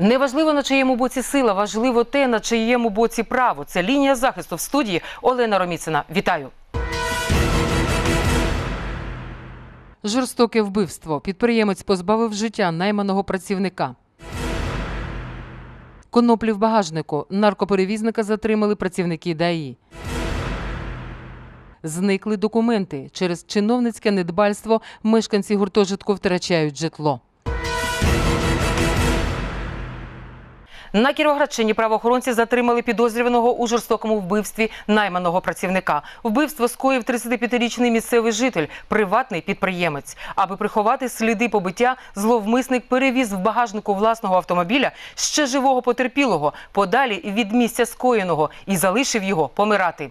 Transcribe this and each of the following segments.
Неважливо на чиєму боці сила, важливо те, на чиєму боці право. Це лінія захисту в студії Олена Роміцина. Вітаю. Жорстоке вбивство. Підприємець позбавив життя найманого працівника. Коноплі в багажнику. Наркоперевізника затримали працівники ДАІ. Зникли документи. Через чиновницьке недбальство мешканці гуртожитку втрачають житло. На Кіровоградщині правоохоронці затримали підозрюваного у жорстокому вбивстві найманого працівника. Вбивство скоїв 35-річний місцевий житель, приватний підприємець. Аби приховати сліди побиття, зловмисник перевіз в багажнику власного автомобіля ще живого потерпілого подалі від місця скоєного і залишив його помирати.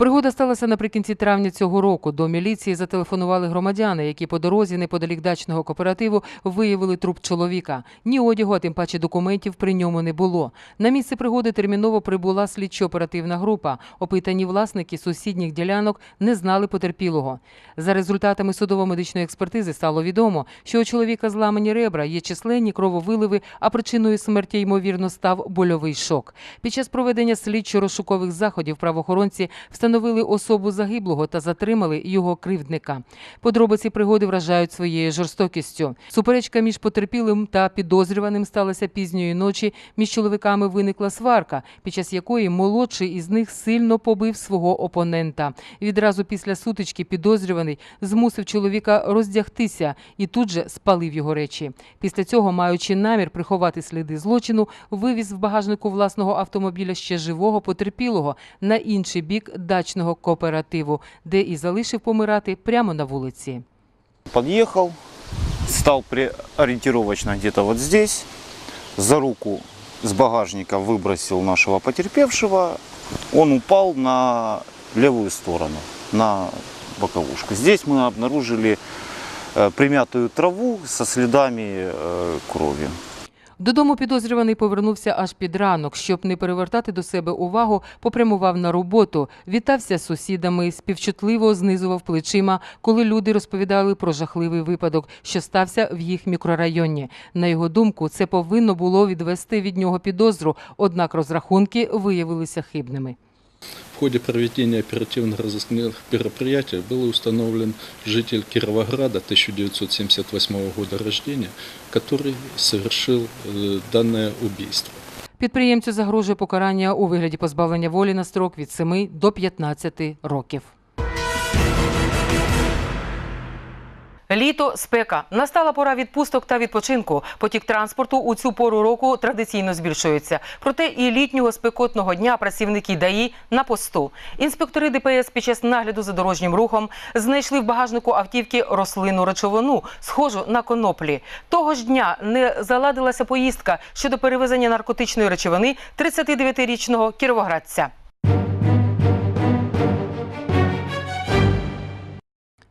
Пригода сталася наприкінці травня цього року. До міліції зателефонували громадяни, які по дорозі неподалік дачного кооперативу виявили труп чоловіка. Ні одягу, а тим паче документів при ньому не було. На місце пригоди терміново прибула слідчо-оперативна група. Опитані власники сусідніх ділянок не знали потерпілого. За результатами судово-медичної експертизи стало відомо, що у чоловіка зламані ребра, є численні крововиливи, а причиною смерті ймовірно став больовий шок. Під час проведення слідчо-розшукових заходів правоохоронці встановили особу загиблого та затримали його кривдника. Подробиці пригоди вражають своєю жорстокістю. Суперечка між потерпілим та підозрюваним сталася пізньої ночі. Між чоловіками виникла сварка, під час якої молодший із них сильно побив свого опонента. Відразу після сутички підозрюваний змусив чоловіка роздягтися і тут же спалив його речі. Після цього, маючи намір приховати сліди злочину, вивіз в багажнику власного автомобіля ще живого потерпілого на інший бік дачного кооперативу, де і залишив помирати прямо на вулиці. Подъехал, стал при- ориентировочно где-то вот здесь, за руку с багажника выбросил нашего потерпевшего, он упал на левую сторону, на боковушку. Здесь мы обнаружили э, примятую траву со следами э, крови. Додому підозрюваний повернувся аж під ранок. Щоб не перевертати до себе увагу, попрямував на роботу, вітався з сусідами, співчутливо знизував плечима, коли люди розповідали про жахливий випадок, що стався в їх мікрорайоні. На його думку, це повинно було відвести від нього підозру, однак розрахунки виявилися хибними В ходе проведения оперативно-розыскных мероприятий был установлен житель Кировограда 1978 года рождения, который совершил э, данное убийство. Підприємцю загрожує покарання у вигляді позбавлення волі на строк від 7 до 15 років. Літо спека настала пора відпусток та відпочинку. Потік транспорту у цю пору року традиційно збільшується. Проте і літнього спекотного дня працівники ДАІ на посту. Інспектори ДПС під час нагляду за дорожнім рухом знайшли в багажнику автівки рослинну речовину, схожу на коноплі. Того ж дня не заладилася поїздка щодо перевезення наркотичної речовини 39-річного кіровоградця.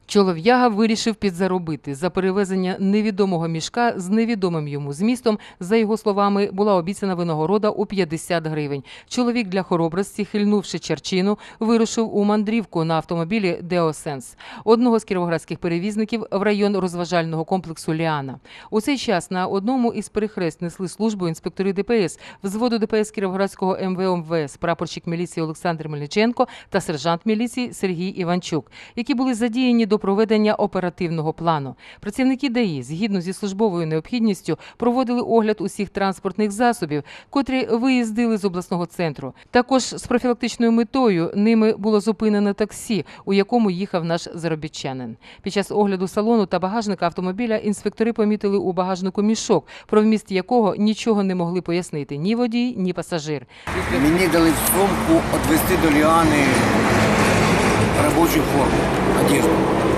Чолов'яга вирішив підзаробити за перевезення невідомого мішка з невідомим йому змістом. За його словами, була обіцяна винагорода у 50 гривень. Чоловік для хоробрості, хильнувши черчину, вирушив у мандрівку на автомобілі Деосенс, одного з кіровоградських перевізників в район розважального комплексу Ліана. У цей час на одному із перехрест несли службу інспектори ДПС, взводу ДПС Кіровоградського МВО МВС, прапорщик міліції Олександр Мельниченко та сержант міліції Сергій Іванчук, які були задіяні до проведення оперативного плану. Працівники ДАІ, згідно зі службовою необхідністю, проводили огляд усіх транспортних засобів, котрі виїздили з обласного центру. Також з профілактичною метою ними було зупинено таксі, у якому їхав наш заробітчанин. Під час огляду салону та багажника автомобіля інспектори помітили у багажнику мішок, про вміст якого нічого не могли пояснити ні водій, ні пасажир. Мені дали сумку відвезти до Ліани робочу форму, одежду.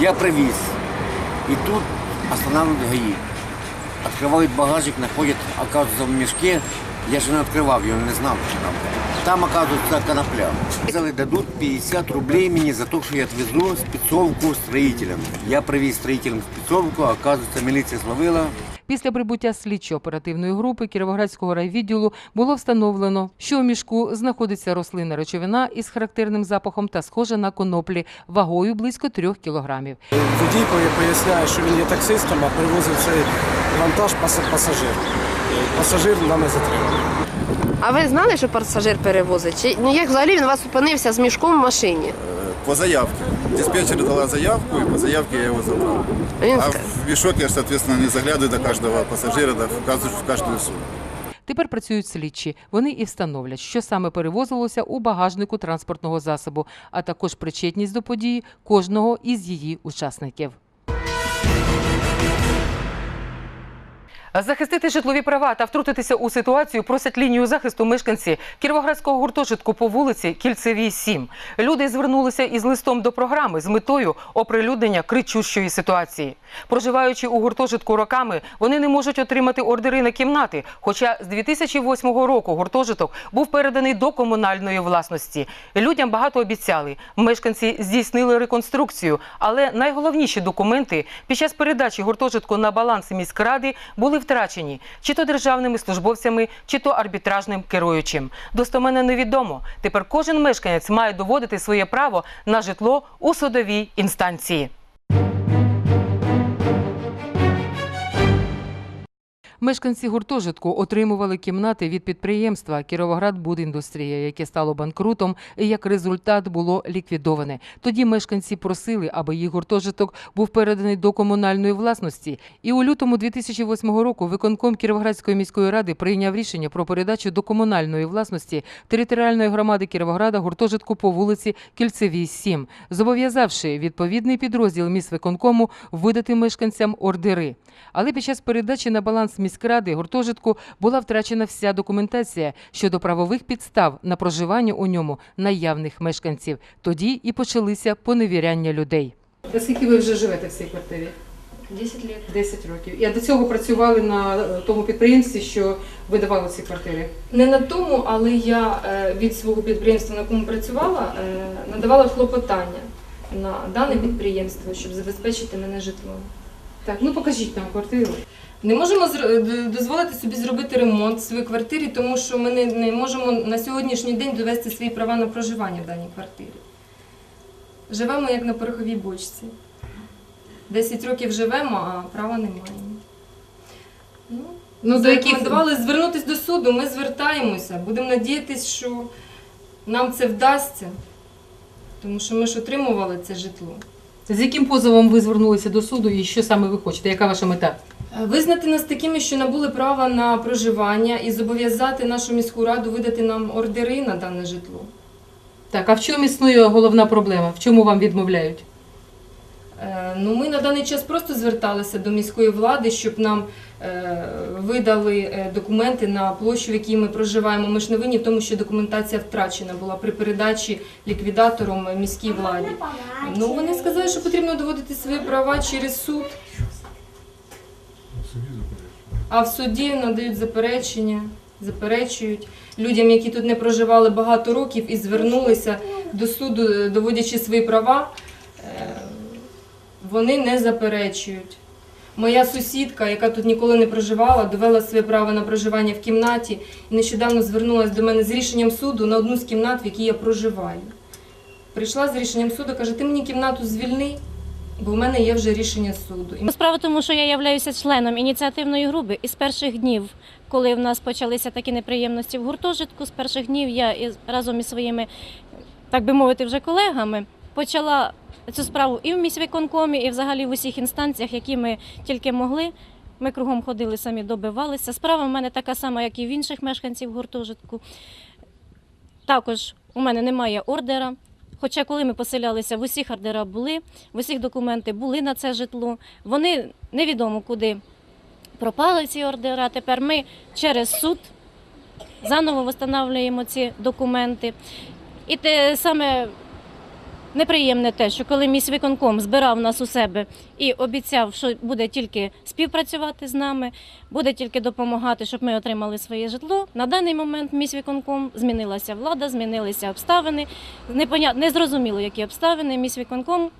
Я привіз. И тут останавливают ГАИ. Открывают багажник, находят, оказывается, в мешке. Я же не открывал, я не знал, что там. Там, оказывается, конопля. Сказали, дадут 50 рублей мне за то, что я отвезу спецовку строителям. Я привез строителям спецовку, оказывается, милиция словила. Після прибуття слідчо-оперативної групи Кіровоградського райвідділу було встановлено, що у мішку знаходиться рослинна речовина із характерним запахом та схожа на коноплі вагою близько трьох кілограмів. Водій поя- поясняє, що він є таксистом, а перевозив цей вантаж паса- пасажир. Нами затриманий. А ви знали, що пасажир перевозить? Чи ну як взагалі він у вас опинився з мішком в машині? По заявке. Диспетчер дала заявку, и по заявке я его забрал. Він А в мешок я, соответственно, не заглядываю до каждого пассажира, да, в каждую, в каждую сумму. Тепер працюють слідчі. Вони і встановлять, що саме перевозилося у багажнику транспортного засобу, а також причетність до події кожного із її учасників. Захистити житлові права та втрутитися у ситуацію просять лінію захисту мешканці Кіровоградського гуртожитку по вулиці Кільцевій 7. Люди звернулися із листом до програми з метою оприлюднення кричущої ситуації. Проживаючи у гуртожитку роками, вони не можуть отримати ордери на кімнати. Хоча з 2008 року гуртожиток був переданий до комунальної власності. Людям багато обіцяли. Мешканці здійснили реконструкцію, але найголовніші документи під час передачі гуртожитку на баланс міськради були втрачені чи то державними службовцями, чи то арбітражним керуючим. Достоменно невідомо. Тепер кожен мешканець має доводити своє право на житло у судовій інстанції. Мешканці гуртожитку отримували кімнати від підприємства Кіровоградбудіндустрія, яке стало банкрутом, і як результат було ліквідоване. Тоді мешканці просили, аби їх гуртожиток був переданий до комунальної власності. І у лютому 2008 року виконком Кіровоградської міської ради прийняв рішення про передачу до комунальної власності територіальної громади Кіровограда гуртожитку по вулиці Кільцевій 7, зобов'язавши відповідний підрозділ міськвиконкому видати мешканцям ордери. Але під час передачі на баланс міськради гуртожитку була втрачена вся документація щодо правових підстав на проживання у ньому наявних мешканців. Тоді і почалися поневіряння людей. Скільки ви вже живете в цій квартирі? 10 років. 10 років. І до цього працювали на е, тому підприємстві, що видавали ці квартири. Не на тому, але я е, від свого підприємства, на якому працювала, е, надавала клопотання на дане підприємство, щоб забезпечити мене житлом. Так, ну покажіть нам квартиру. Не можемо дозволити собі зробити ремонт в своїй квартирі, тому що ми не, не можемо на сьогоднішній день довести свої права на проживання в даній квартирі. Живемо як на пороховій бочці. 10 років живемо, а права не маємо. Ну, Ну до яких Зарекомендували звернутися до суду, ми звертаємося. Будемо надіятися, що нам це вдасться, тому що ми ж отримували це житло. з яким позовом ви звернулися до суду і що саме ви хочете? Яка ваша мета? Визнати нас такими, що набули права на проживання і зобов'язати нашу міську раду видати нам ордери на дане житло. Так, а в чому існує головна проблема? В чому вам відмовляють? Е, Ну, ми на даний час просто зверталися до міської влади, щоб нам е, видали е, документи на площу, в якій ми проживаємо. Ми ж не винні в тому, що документація втрачена була при передачі ліквідатором міській владі. Ну, вони сказали, що потрібно доводити свої права через суд. А в суді надають заперечення, заперечують людям, які тут не проживали багато років і звернулися до суду, доводячи свої права. е, Вони не заперечують. Моя сусідка, яка тут ніколи не проживала, довела своє право на проживання в кімнаті і нещодавно звернулася до мене з рішенням суду на одну з кімнат, в якій я проживаю. Прийшла з рішенням суду, каже, ти мені кімнату звільни, бо в мене є вже рішення суду. І Справа тому, що я являюся членом ініціативної групи і з перших днів, коли в нас почалися такі неприємності в гуртожитку, з перших днів я із, разом із своїми, так би мовити, вже колегами почала цю справу і в міськвиконкомі, і взагалі в усіх інстанціях, які ми тільки могли. Ми кругом ходили, самі добивалися. Справа в мене така сама, як і в інших мешканців гуртожитку. Також у мене немає ордера. Хоча коли ми поселялися, в усіх ордера були, в усіх документи були на це житло. Вони невідомо куди пропали ці ордера. Тепер ми через суд заново встановлюємо ці документи. І те саме неприємне те, що коли міськвиконком збирав нас у себе і обіцяв, що буде тільки співпрацювати з нами, буде тільки допомагати, щоб ми отримали своє житло. На даний момент міськвиконком змінилася влада, змінилися обставини. Непоня... Незрозуміло, які обставини. Міськвиконком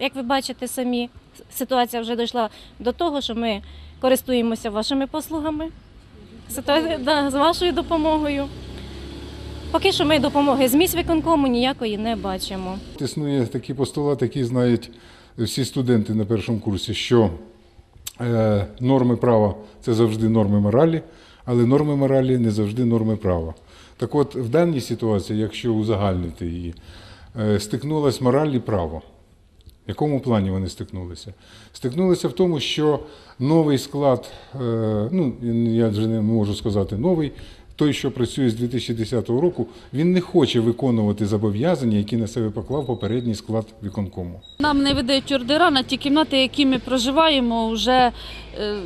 Як ви бачите самі, ситуація вже дійшла до того, що ми користуємося вашими послугами, ситуація, да, з вашою допомогою. Поки що ми допомоги з міськвиконкому ніякої не бачимо. Існує такий постулат, який знають всі студенти на першому курсі, що е, норми права це завжди норми моралі, але норми моралі не завжди норми права. Так от, в даній ситуації, якщо узагальнити її, е, стикнулась мораль і право. В якому плані вони стикнулися? Стикнулися в тому, що новий склад, е, ну я вже не можу сказати новий, той, що працює з 2010 року, він не хоче виконувати зобов'язання, які на себе поклав попередній склад виконкому. Нам не видають ордера на ті кімнати, які ми проживаємо вже е,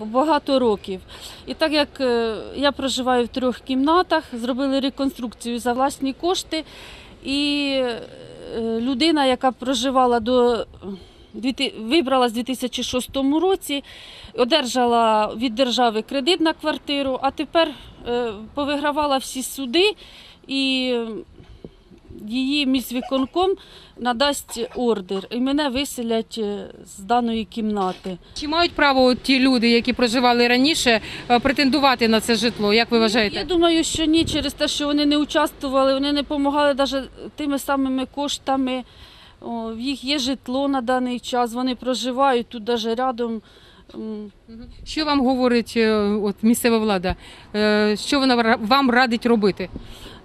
багато років. І так як е, я проживаю в трьох кімнатах, зробили реконструкцію за власні кошти, і е, людина, яка проживала до вибрала з 2006 році, одержала від держави кредит на квартиру, а тепер е, повигравала всі суди і її міськвиконком надасть ордер, і мене виселять е, з даної кімнати. Чи мають право ті люди, які проживали раніше, е, претендувати на це житло? Як ви вважаєте? Я думаю, що ні, через те, що вони не участвували, вони не допомагали навіть тими самими коштами. В їх є житло на даний час, вони проживають тут навіть рядом. Що вам говорить е, от, місцева влада? Е, Що вона вам радить робити?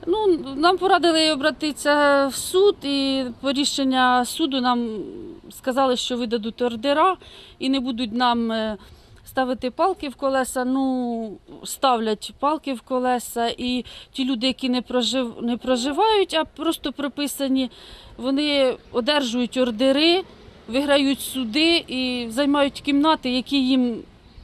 Ну, нам порадили обратитися в суд, і по рішення суду нам сказали, що видадуть ордера і не будуть нам е, ставити палки в колеса. Ну, ставлять палки в колеса, і ті люди, які не, прожив, не проживають, а просто прописані, вони одержують ордери, виграють суди і займають кімнати, які їм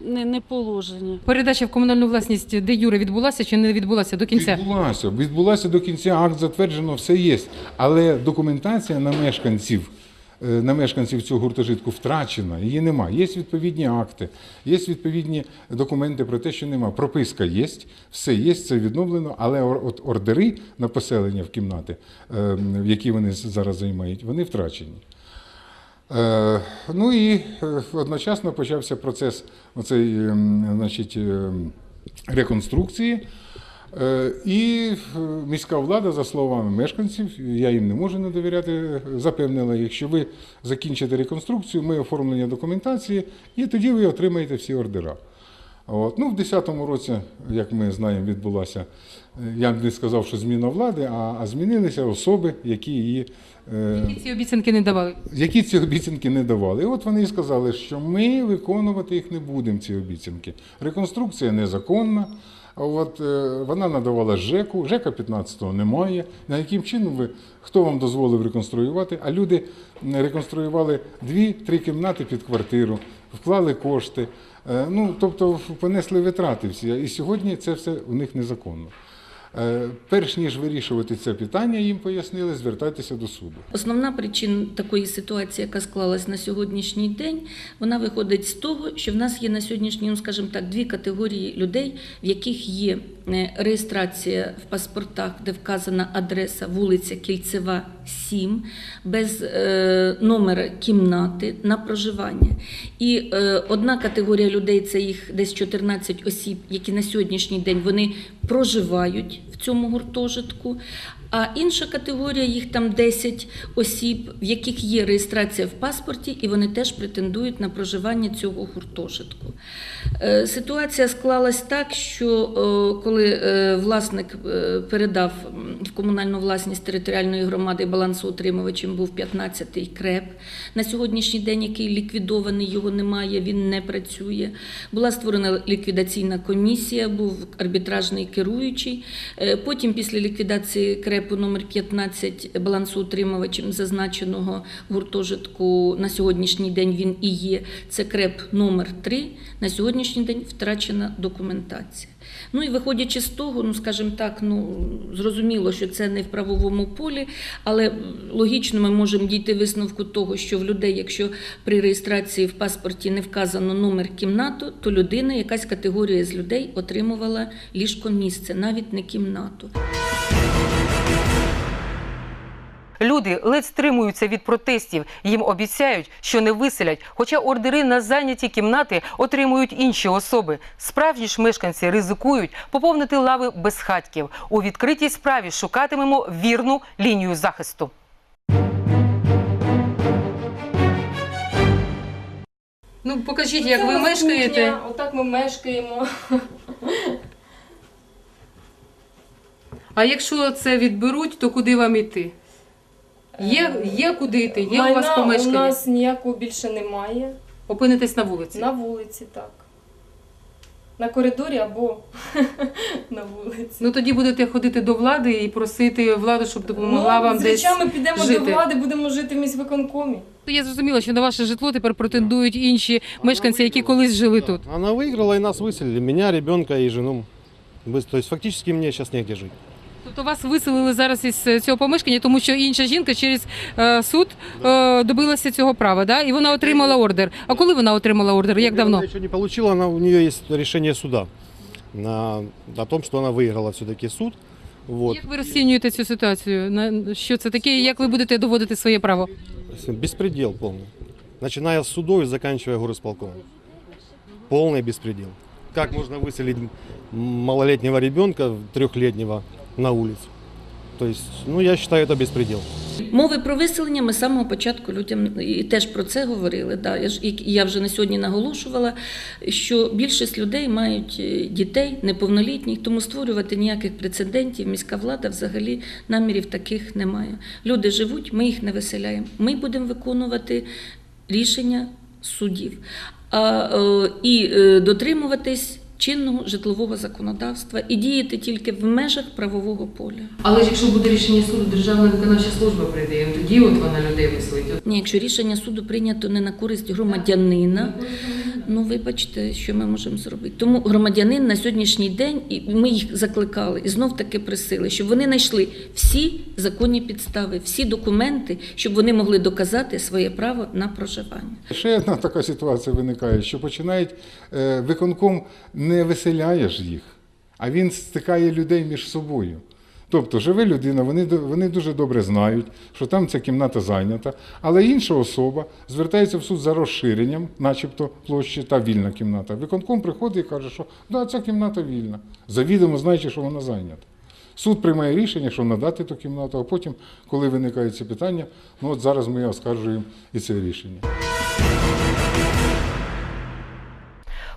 не, не положені. Передача в комунальну власність де Юре відбулася чи не відбулася до кінця? Відбулася, відбулася до кінця, акт затверджено, все є. Але документація на мешканців, на мешканців цього гуртожитку втрачена, її нема. Є відповідні акти, є відповідні документи про те, що нема. Прописка є, все є, це відновлено, але от ордери на поселення в кімнати, е, які вони зараз займають, вони втрачені. Е, Ну і е, одночасно почався процес оцей, значить, реконструкції. Е, І е, міська влада, за словами мешканців, я їм не можу не довіряти, е, запевнила їх, що ви закінчите реконструкцію, ми оформлення документації, і тоді ви отримаєте всі ордера. От. Ну, в 2010 році, як ми знаємо, відбулася, я б не сказав, що зміна влади, а, а змінилися особи, які її. е, Які ці обіцянки не давали? які ці обіцянки не давали. І от вони і сказали, що ми виконувати їх не будемо, ці обіцянки. Реконструкція незаконна. От е, вона надавала ЖЕКу, ЖЕКа 15-го немає. На яким чином ви хто вам дозволив реконструювати? А люди реконструювали дві-три кімнати під квартиру, вклали кошти. Е, Ну, тобто понесли витрати всі. І сьогодні це все у них незаконно. Е, Перш ніж вирішувати це питання, їм пояснили, звертайтеся до суду. Основна причина такої ситуації, яка склалась на сьогоднішній день, вона виходить з того, що в нас є на сьогоднішній, ну скажімо так, дві категорії людей, в яких є е, реєстрація в паспортах, де вказана адреса вулиця Кільцева, 7, без е, номера кімнати на проживання. І одна категорія людей це їх десь 14 осіб, які на сьогоднішній день вони проживають в цьому гуртожитку. А інша категорія, їх там 10 осіб, в яких є реєстрація в паспорті, і вони теж претендують на проживання цього гуртожитку. Е, Ситуація склалась так, що е, коли е, власник передав в комунальну власність територіальної громади балансоутримувачем був 15-й КРЕП. На сьогоднішній день, який ліквідований, його немає, він не працює. Була створена ліквідаційна комісія, був арбітражний керуючий. Потім, після ліквідації КРЕПу номер 15 балансоутримувачем зазначеного гуртожитку на сьогоднішній день він і є. Це КРЕП номер 3 На сьогоднішній день втрачена документація. Ну і виходячи з того, ну скажімо так, ну зрозуміло, що це не в правовому полі, але логічно ми можемо дійти висновку того, що в людей, якщо при реєстрації в паспорті не вказано номер кімнату, то людина, якась категорія з людей отримувала ліжко місце, навіть не кімнату. Люди ледь стримуються від протестів. Їм обіцяють, що не виселять, хоча ордери на зайняті кімнати отримують інші особи. Справжні ж мешканці ризикують поповнити лави безхатьків. У відкритій справі шукатимемо вірну лінію захисту. Ну покажіть, як ви мешкаєте. Отак ми мешкаємо. А якщо це відберуть, то куди вам іти? Є, є куди йти, є у вас Майна помешкання. у нас ніякого більше немає. Опинитесь на вулиці. На вулиці, так. На коридорі або на вулиці. Ну тоді будете ходити до влади і просити владу, щоб допомогла вам ну, з десь речами підемо жити. до влади, будемо жити в міськвиконкомі. Я зрозуміла, що на ваше житло тепер претендують інші мешканці, які колись жили тут. Она выиграла и нас выселили, меня, ребенка и жену. Быс- То есть фактически мне сейчас негде жить. Тобто вас виселили зараз із е, цього помешкання, тому що інша жінка через е, суд е, добилася цього права, да? і вона отримала ордер. А коли вона отримала ордер? Як давно? Она еще не получила, она, у нее есть решение суда на, о том, что она выиграла все-таки суд. Вот. Як ви розцінюєте цю ситуацію? На- Що це таке? і Як ви будете доводити своє право? Беспредел полный. Начиная с судов и заканчивая горосполкомом. Полный беспредел. Как можно выселить малолетнего ребенка, трехлетнего, на улицу? То есть, ну, я считаю, это беспредел. Мови про виселення ми з самого початку людям і теж про це говорили. Да. Я, ж, я вже на сьогодні наголошувала, що більшість людей мають е, дітей неповнолітніх, тому створювати ніяких прецедентів міська влада взагалі намірів таких немає. Люди живуть, ми їх не виселяємо. Ми будемо виконувати рішення суддів а, е, і е, дотримуватись чинного житлового законодавства і діяти тільки в межах правового поля. Але ж якщо буде рішення суду, Державна виконавча служба прийде, і тоді от вона людей висловить. Ні, якщо рішення суду прийнято не на користь громадянина, ну вибачте, що ми можемо зробити. Тому громадянин на сьогоднішній день, і ми їх закликали і знов таки просили, щоб вони знайшли всі законні підстави, всі документи, щоб вони могли доказати своє право на проживання. Ще одна така ситуація виникає, що починають е, виконком не виселяє ж їх, а він стикає людей між собою. Тобто живе людина, вони, вони дуже добре знають, що там ця кімната зайнята, але інша особа звертається в суд за розширенням, начебто площі та вільна кімната. Виконком приходить і каже, що да, ця кімната вільна, завідомо знаючи, що вона зайнята. Суд приймає рішення, що надати ту кімнату, а потім, коли виникають ці питання, ну от зараз ми оскаржуємо і це рішення.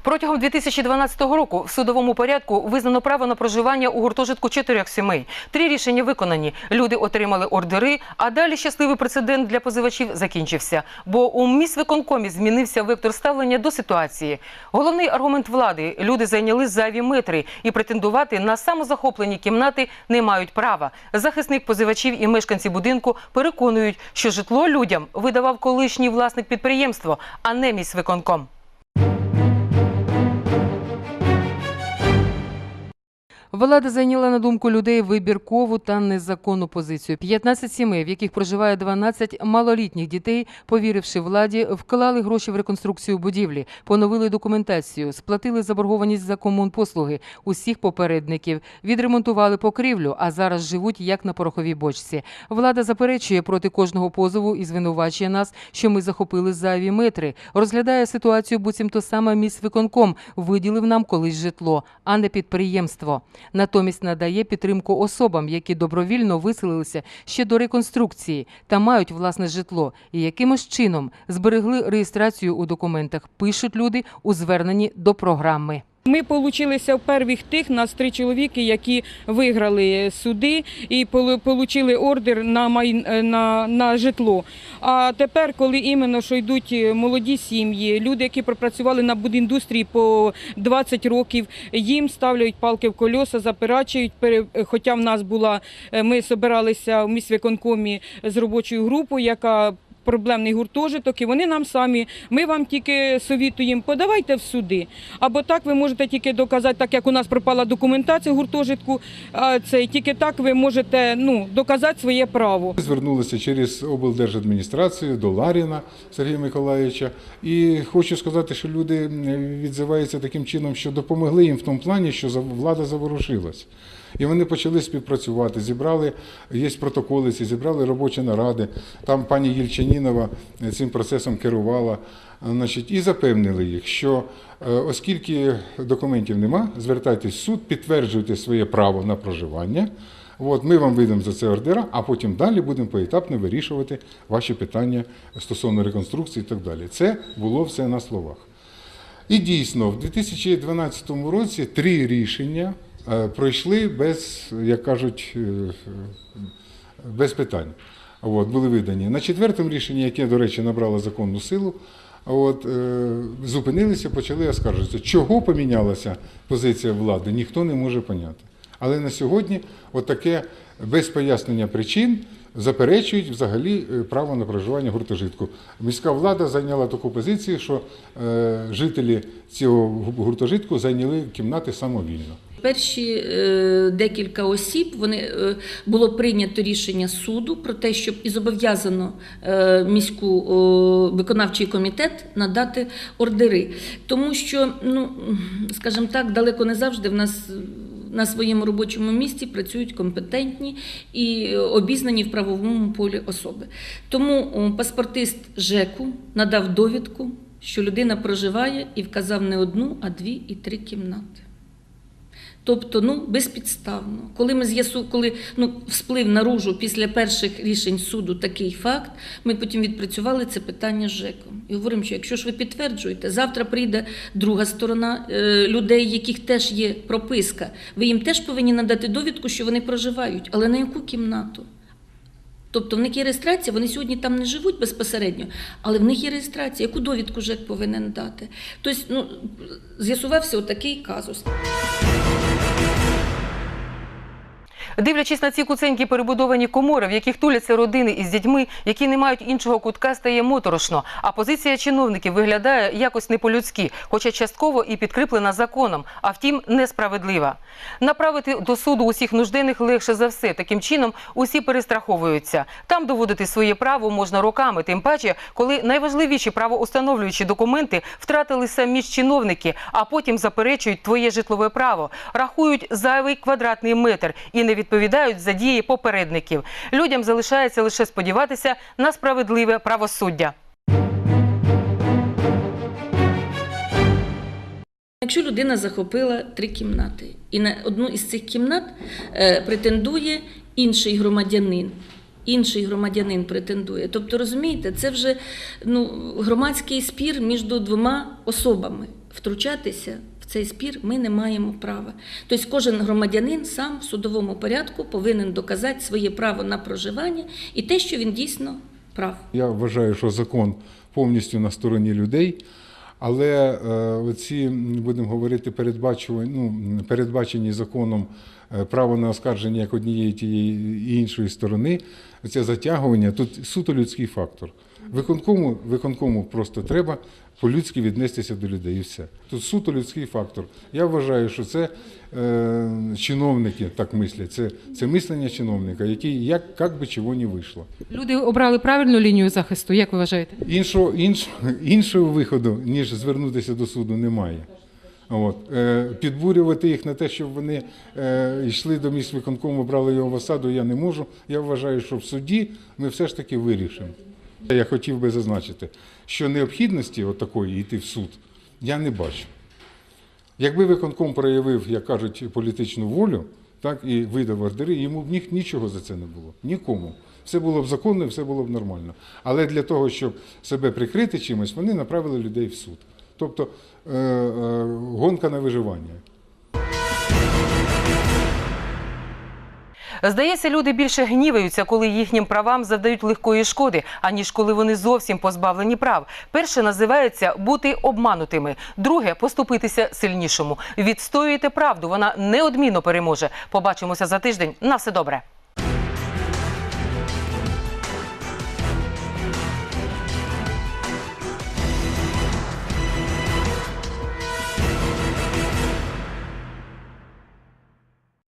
Протягом 2012 року в судовому порядку визнано право на проживання у гуртожитку чотирьох сімей. Три рішення виконані. Люди отримали ордери, а далі щасливий прецедент для позивачів закінчився. Бо у міськвиконкомі змінився вектор ставлення до ситуації. Головний аргумент влади люди зайняли зайві метри і претендувати на самозахоплені кімнати не мають права. Захисник позивачів і мешканці будинку переконують, що житло людям видавав колишній власник підприємства, а не міськвиконком. Влада зайняла на думку людей вибіркову та незаконну позицію. 15 сімей, в яких проживає 12 малолітніх дітей, повіривши владі, вклали гроші в реконструкцію будівлі, поновили документацію, сплатили заборгованість за комунпослуги усіх попередників, відремонтували покрівлю, а зараз живуть як на пороховій бочці. Влада заперечує проти кожного позову і звинувачує нас, що ми захопили зайві метри. Розглядає ситуацію, буцімто саме міськвиконком виділив нам колись житло, а не підприємство. Натомість надає підтримку особам, які добровільно виселилися ще до реконструкції та мають власне житло, і якимось чином зберегли реєстрацію у документах. Пишуть люди у зверненні до програми. Ми получилися в первих тих, нас три чоловіки, які виграли суди і отримали ордер на, май... на, на житло. А тепер, коли іменно що йдуть молоді сім'ї, люди, які пропрацювали на будіндустрії по 20 років, їм ставлять палки в кольоса, заперечують. пере- Хоча в нас була, ми збиралися в міськвиконкомі з робочою групою, яка проблемний гуртожиток, і вони нам самі, ми вам тільки совітуємо, подавайте в суди. Або так ви можете тільки доказати, так як у нас пропала документація гуртожитку, а це тільки так ви можете ну, доказати своє право. Звернулися через облдержадміністрацію до Ларіна Сергія Миколаївича. І хочу сказати, що люди відзиваються таким чином, що допомогли їм в тому плані, що влада заворушилась. І вони почали співпрацювати, зібрали, є протоколи, зібрали робочі наради. Там пані Єльчанінова е, цим процесом керувала. Значить, і запевнили їх, що е, оскільки документів нема, звертайтесь в суд, підтверджуйте своє право на проживання. От, ми вам видамо за це ордера, а потім далі будемо поетапно вирішувати ваші питання стосовно реконструкції і так далі. Це було все на словах. І дійсно, в 2012 році три рішення е, пройшли без, як кажуть, е, без питань. От, були видані. На четвертому рішенні, яке, до речі, набрало законну силу, от, е, зупинилися, почали оскаржуватися. Чого помінялася позиція влади, ніхто не може поняти. Але на сьогодні отаке без пояснення причин заперечують взагалі е, право на проживання гуртожитку. Міська влада зайняла таку позицію, що е, жителі цього гуртожитку зайняли кімнати самовільно. Перші е, декілька осіб вони було прийнято рішення суду про те, щоб і зобов'язано міську виконавчий комітет надати ордери, тому що, ну скажімо так, далеко не завжди в нас. На своєму робочому місці працюють компетентні і обізнані в правовому полі особи. Тому паспортист ЖЕКу надав довідку, що людина проживає і вказав не одну, а дві і три кімнати. Тобто, ну безпідставно. Коли ми з'ясу, коли ну всплив наружу після перших рішень суду такий факт, ми потім відпрацювали це питання з ЖЕКом. І говоримо, що якщо ж ви підтверджуєте, завтра прийде друга сторона е, людей, яких теж є прописка. Ви їм теж повинні надати довідку, що вони проживають, але на яку кімнату? Тобто в них є реєстрація, вони сьогодні там не живуть безпосередньо, але в них є реєстрація. Яку довідку ЖЕК повинен дати? Тобто, ну, з'ясувався отакий казус. Дивлячись на ці куценькі перебудовані комори, в яких туляться родини із дітьми, які не мають іншого кутка, стає моторошно. А позиція чиновників виглядає якось не по-людськи, хоча частково і підкріплена законом, а втім несправедлива. Направити до суду усіх нужденних легше за все. Таким чином усі перестраховуються. Там доводити своє право можна роками, тим паче, коли найважливіші правоустановлюючі документи втратили самі ж чиновники, а потім заперечують твоє житлове право, рахують зайвий квадратний метр і не відповідають за дії попередників. Людям залишається лише сподіватися на справедливе правосуддя. Якщо людина захопила три кімнати, і на одну із цих кімнат е, претендує інший громадянин. Інший громадянин претендує. Тобто, розумієте, це вже ну, громадський спір між двома особами. Втручатися цей спір ми не маємо права. Тобто кожен громадянин сам в судовому порядку повинен доказати своє право на проживання і те, що він дійсно прав. Я вважаю, що закон повністю на стороні людей. Але е, оці, будемо говорити, передбачувані, ну, передбачені законом е, право на оскарження як однієї тієї і іншої сторони, це затягування, тут суто людський фактор. Виконкому, виконкому просто треба по-людськи віднестися до людей і все. Тут суто людський фактор. Я вважаю, що це е, чиновники так мислять. Це, це мислення чиновника, який як, як би чого не вийшло. Люди обрали правильну лінію захисту. Як ви вважаєте? Іншого, іншого, іншого виходу, ніж звернутися до суду, немає. От. Е, підбурювати їх на те, щоб вони е, йшли до міськвиконкому, брали його в осаду, я не можу. Я вважаю, що в суді ми все ж таки вирішимо. Я хотів би зазначити, що необхідності такої йти в суд я не бачу. Якби виконком проявив, як кажуть, політичну волю, так і видав ордери, йому б ні, нічого за це не було. Нікому. Все було б законно, все було б нормально. Але для того, щоб себе прикрити чимось, вони направили людей в суд. Тобто е, е, гонка на виживання. Здається, люди більше гніваються, коли їхнім правам завдають легкої шкоди, аніж коли вони зовсім позбавлені прав. Перше називається бути обманутими, друге поступитися сильнішому. Відстоюєте правду, вона неодмінно переможе. Побачимося за тиждень. На все добре.